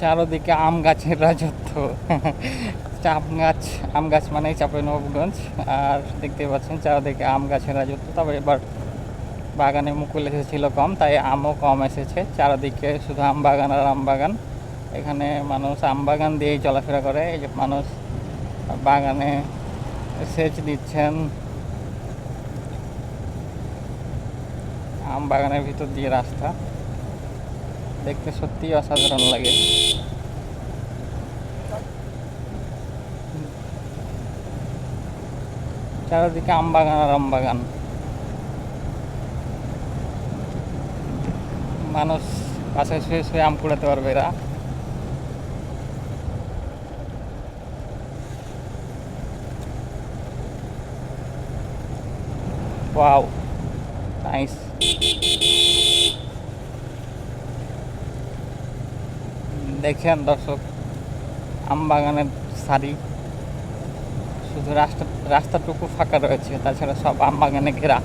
চারোদিকে আম গাছের রাজত্ব। আম গাছ আম গাছ মানেই চাপে নবগঞ্জ। আর দেখতে পাচ্ছেন, চারোদিকে আম গাছের রাজত্ব। তবে এবার বাগানে মুকুল এসেছিল কম, তাই আমও কম এসেছে। চারোদিকে শুধু আম বাগান আর আম বাগান। এখানে মানুষ আম বাগান দিয়েই চলাফেরা করে। এই যে মানুষ বাগানে সেচ দিচ্ছেন। আম বাগানের ভিতর দিয়ে রাস্তা। দেখতে সত্যিই অসাধারণ লাগে। চারিদিকে আম বাগান আর আম বাগান। মানুষ পাশে শুয়ে শুয়ে আম কুড়াতে পারবে এরা। Wow, nice. দেখেন দর্শক আম বাগানের সারি। শুধু রাস্তা, রাস্তাটুকু ফাঁকা রয়েছে, তাছাড়া সব আম বাগানে ঘেরা।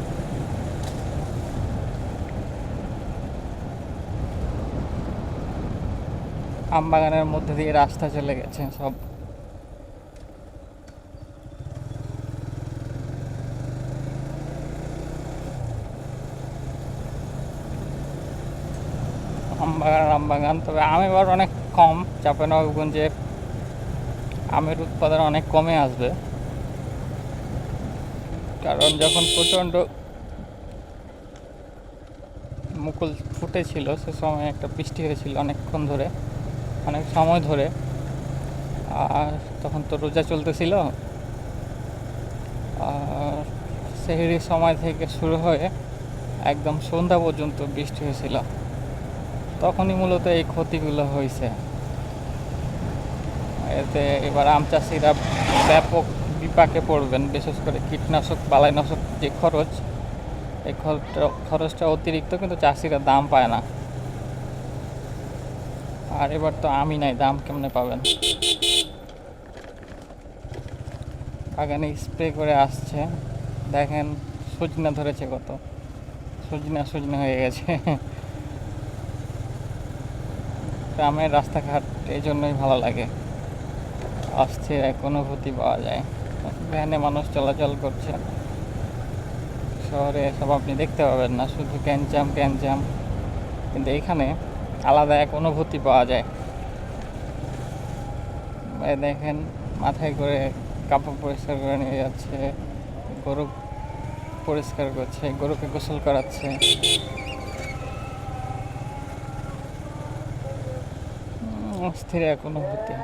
আম বাগানের মধ্যে দিয়ে রাস্তা চলে গেছে সব। আম বাগান আম বাগান তবে আম এবার অনেক কম চাঁপানবাবগঞ্জে আমের উৎপাদন অনেক কমে আসবে। কারণ যখন প্রচণ্ড মুকুল ফুটেছিল, সে সময় একটা বৃষ্টি হয়েছিল অনেকক্ষণ ধরে, অনেক সময় ধরে। আর তখন তো রোজা চলতেছিল। আর সেহেরির সময় থেকে শুরু হয়ে একদম সন্ধ্যা পর্যন্ত বৃষ্টি হয়েছিল। তখনই মূলত এই ক্ষতিগুলো হয়েছে। এতে এবার আম চাষিরা ব্যাপক বিপাকে পড়বেন, বিশেষ করে কীটনাশক, বালাইনাশক যে খরচ, এই খরচটা অতিরিক্ত কিন্তু চাষিরা দাম পায় না। আর এবার তো আমি নাই, দাম কেমনে পাবেন? বাগানে স্প্রে করে আসছে। দেখেন সজনা ধরেছে কত? সজনা সজনা হয়ে গেছে। গ্রামের রাস্তাঘাট এই জন্যই ভালো লাগে। অস্থির এক অনুভূতি পাওয়া যায়। ভ্যানে মানুষ চলাচল করছে। শহরে সব আপনি দেখতে পাবেন না, শুধু ক্যানচাম ক্যানচাম কিন্তু এখানে আলাদা এক অনুভূতি পাওয়া যায়। দেখেন, মাথায় করে কাপড় পরিষ্কার করে নিয়ে যাচ্ছে, গরু পরিষ্কার করছে, গরুকে গোসল করাচ্ছে। অস্থির এক অনুভূতি